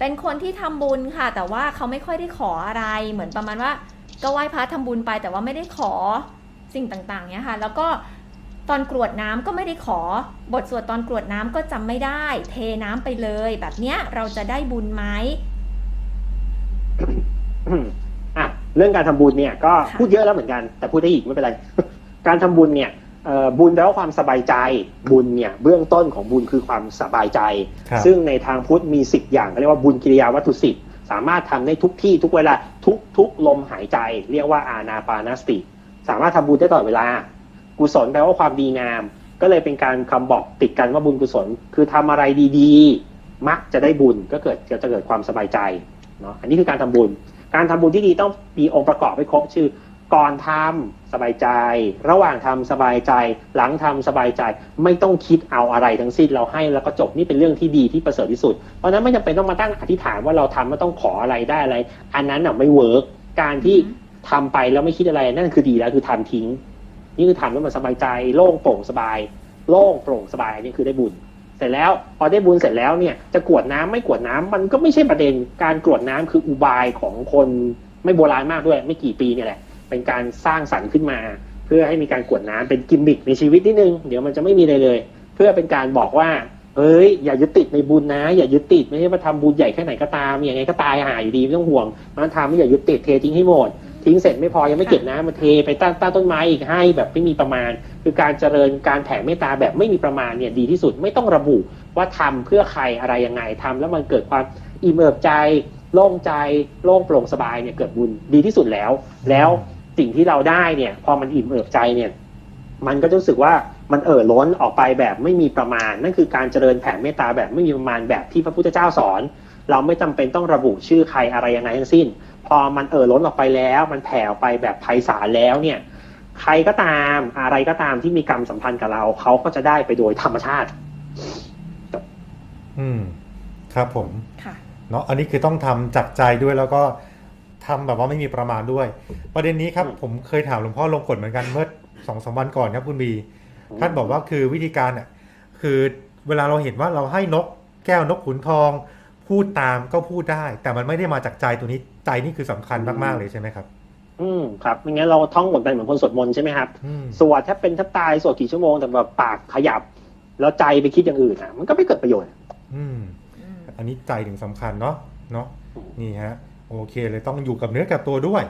เป็นคนที่ทำบุญค่ะ แต่ว่าเขาไม่ค่อยได้ขออะไร เหมือนประมาณว่า ก็ไหว้พระทำบุญไปแต่ว่าไม่ได้ขอสิ่งต่างๆเนี้ยค่ะ แล้วก็ตอนกรวดน้ำก็ไม่ได้ขอบทสวดตอนกรวดน้ำก็จำไม่ได้ เทน้ำไปเลย แบบเนี้ยเราจะได้บุญไหมอะเรื่องการทำบุญเนี่ยก็ค่ะพูดเยอะแล้วเหมือนกัน แต่พูดได้อีกไม่เป็นไร การทำบุญเนี่ยเอ่อ บุญแปลว่าความสบายใจบุญเนี่ยเบื้องต้นของบุญคือความสบายใจ ครับซึ่งในทางพุทธมีสิบอย่างเขาเรียกว่าบุญกิริยาวัตถุสิบสามารถทำได้ทุกที่ทุกเวลาทุกทุกลมหายใจ เรียกว่าอานาปานสติ สามารถทำบุญได้ตลอดเวลา กุศลแปลว่าความดีงาม ก็เลยเป็นการคำบอกติดกันว่าบุญกุศล คือทำอะไรดีๆ มักจะได้บุญก็เกิดจะเกิดความสบายใจเนาะอันนี้คือการทำบุญ การทำบุญที่ดีต้องมีองค์ประกอบให้ครบชื่อ ก่อนทำสบายใจ ระหว่างทำสบายใจ หลังทำสบายใจ ไม่ต้องคิดเอาอะไรทั้งสิ้นเราให้แล้วก็จบนี่เป็นเรื่องที่ดีที่ประเสริฐที่สุด เพราะฉะนั้นไม่จำเป็นต้องมาตั้งอธิษฐานว่าเราทำแล้วต้องขออะไรได้อะไร อันนั้นอะไม่เวิร์กการที่อืมทำไปแล้วไม่คิดอะไรนั่นคือดีแล้วคือทำทิ้ง นี่คือทำแล้วมันสบายใจ โล่งโปร่งสบาย โล่งโปร่งสบายนี่คือได้บุญเสร็จแล้วพอได้บุญเสร็จแล้วเนี่ยจะกรวดน้ำไม่กรวดน้ำมันก็ไม่ใช่ประเด็นการกรวดน้ำคืออุบายของคนไม่โบราณมากด้วย ไม่กี่ปีเนี่ยแหละ เป็นการสร้างสรรค์ขึ้นมา เพื่อให้มีการกวดน้ำเป็นกิมมิคในชีวิตนิดนึงเดี๋ยวมันจะไม่มีอะไรเลย เพื่อเป็นการบอกว่าเอ้ยอย่ายึดติดในบุญนะ อย่ายึดติดไม่ใช่ว่าทำบุญใหญ่แค่ไหนก็ตามอยังไงก็ตายหายอยู่ดีไม่ต้องห่วงมันทำไม่อย่ายึดติดเททิ้งให้หมดทิ้งเสร็จไม่พอยังไม่เก็บน้ำมาเทไปต้ใต้ต้นไม้อีกให้แบบไม่มีประมาณ คือการเจริญการแผ่เมตตาแบบไม่มีประมาณเนี่ยดีที่สุดไม่ต้องระบุว่าทำเพื่อใครอะไรยังไงทำแล้วมันเกิดความอิ่มเอิบใจโล่งใจโล่งโปร่งสบายเนี่ยเกิดบุญดีที่สุดแล้ว แล้ว สิ่งที่เราได้เนี่ย พอมันอิ่มเอิบใจเนี่ย มันก็จะรู้สึกว่ามันเอ่อล้นออกไปแบบไม่มีประมาณ นั่นคือการเจริญแผ่เมตตาแบบไม่มีประมาณแบบที่พระพุทธเจ้าสอน เราไม่จำเป็นต้องระบุชื่อใครอะไรยังไงทั้งสิ้น พอมันเอ่อล้นออกไปแล้ว มันแผ่ออกไปแบบไพศาลแล้วเนี่ย ใครก็ตามอะไรก็ตามที่มีกรรมสัมพันธ์กับเราเขาก็จะได้ไปโดยธรรมชาติ อืม ครับผม ค่ะเนาะอันนี้คือต้องทำจากใจด้วยแล้วก็ ทำแบบว่าไม่มีประมาณด้วย ประเด็นนี้ครับอืมผมเคยถามหลวงพ่อลงกฎเหมือนกันเมื่อสองสามวันก่อนครับคุณบีท่านบอกว่าคือวิธีการอะคือเวลาเราเห็นว่าเราให้นกแก้วนกขุนทอง พูดตามก็พูดได้ แต่มันไม่ได้มาจากใจตัวนี้ใจนี่คือสำคัญมากๆเลยใช่ไหมครับ อืมครับไม่งั้นเราท่องบทไปเหมือนคนสวดมนต์ใช่ไหมครับอืมสวดแทบเป็นแทบตายสวดกี่ชั่วโมงแต่แบบปากขยับ แล้วใจไปคิดอย่างอื่นอะ มันก็ไม่เกิดประโยชน์ อืมอืมอันนี้ใจถึงสำคัญเนาะเนาะนี่ฮะ โอเคเลยต้องอยู่กับเนื้อกับตัวด้วย